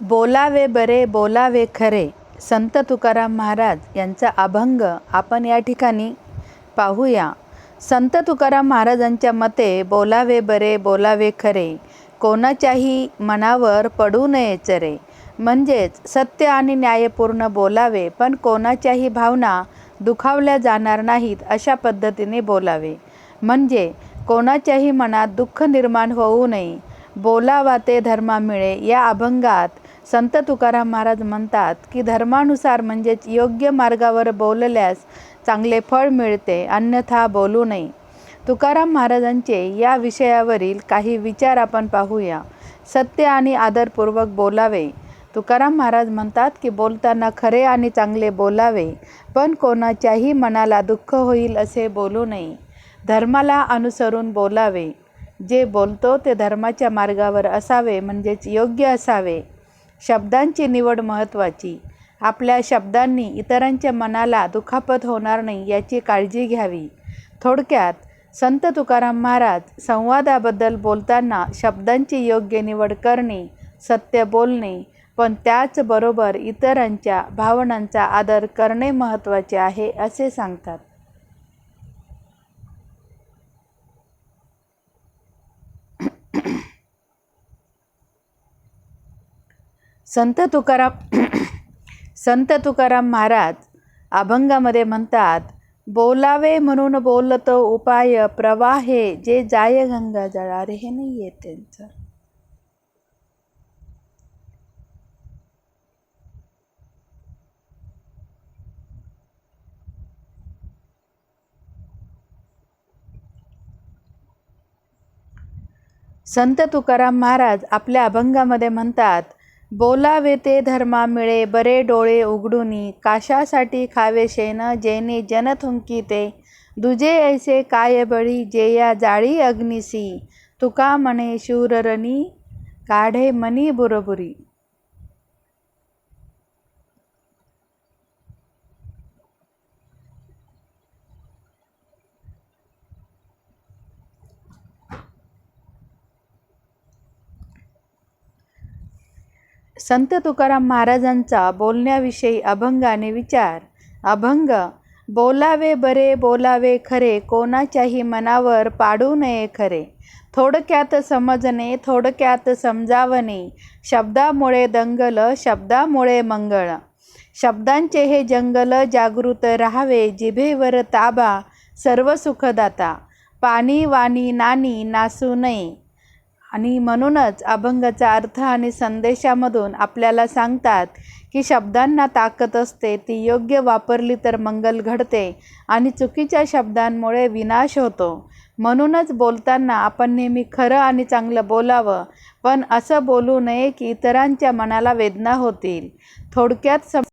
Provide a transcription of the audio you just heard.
बोलावे बरे बोलावे खरे संत तुकाराम महाराज यांचा अभंग आपण या ठिकाणी पाहूया. संत तुकाराम महाराजांच्या मते बोलावे बरे बोलावे खरे कोणाच्याही मनावर पडू नये चरे. म्हणजेच सत्य आणि न्यायपूर्ण बोलावे पण कोणाच्याही भावना दुखावल्या जाणार नाहीत अशा पद्धतीने बोलावे. म्हणजे कोणाच्याही मनात दुःख निर्माण होऊ नये. बोलावा ते धर्मा मिळे या अभंगात संत तुकाराम महाराज म्हणतात की धर्मानुसार म्हणजेच योग्य मार्गावर बोलल्यास चांगले फळ मिळते अन्यथा बोलू नये. तुकाराम महाराजांचे या विषयावरील काही विचार आपण पाहूया. सत्य आणि आदरपूर्वक बोलावे. तुकाराम महाराज म्हणतात की बोलताना खरे आणि चांगले बोलावे पण कोणाच्याही मनाला दुःख होईल असे बोलू नये. धर्माला अनुसरून बोलावे. जे बोलतो ते धर्माच्या मार्गावर असावे म्हणजेच योग्य असावे. शब्दांची निवड महत्त्वाची. आपल्या शब्दांनी इतरांच्या मनाला दुखापत होणार नाही याची काळजी घ्यावी. थोडक्यात संत तुकाराम महाराज संवादाबद्दल बोलताना शब्दांची योग्य निवड करणे सत्य बोलणे पण त्याचबरोबर इतरांच्या भावनांचा आदर करणे महत्त्वाचे आहे असे सांगतात. संत तुकाराम संत तुकाराम महाराज अभंगामध्ये म्हणतात बोलावे म्हणून बोलतो उपाय प्रवाहे जे जाय गंगा जळारे हे नाही आहे त्यांचं. संत तुकाराम महाराज आपल्या अभंगामध्ये म्हणतात बोलावे ते धर्मा मिळे बरे डोळे उघडूनी. काशासाठी खावे शेन जेने जन थुंकी ते. दुजे ऐसे काय बळी जे या जाळी अग्निसी. तुका म्हणे शूररणी काढे मनी बुरबुरी. संत तुकाराम महाराजांचा बोलण्याविषयी अभंगाने विचार. अभंग बोलावे बरे बोलावे खरे कोणाच्याही मनावर पाडू नये खरे. थोडक्यात समजणे थोडक्यात समजावणे शब्दामुळे दंगल शब्दामुळे मंगळ. शब्दांचे हे जंगल जागृत राहावे जिभेवर ताबा सर्व सुखदाता. पाणी वाणी नानी नासू नये. आणि म्हणूनच अभंगाचा अर्थ आणि संदेशामधून आपल्याला सांगतात की शब्दांना ताकद असते ती योग्य वापरली तर मंगल घडते आणि चुकीच्या शब्दांमुळे विनाश होतो. म्हणूनच बोलताना आपण नेहमी खरं आणि चांगलं बोलावं पण असं बोलू नये की इतरांच्या मनाला वेदना होतील. थोडक्यात सम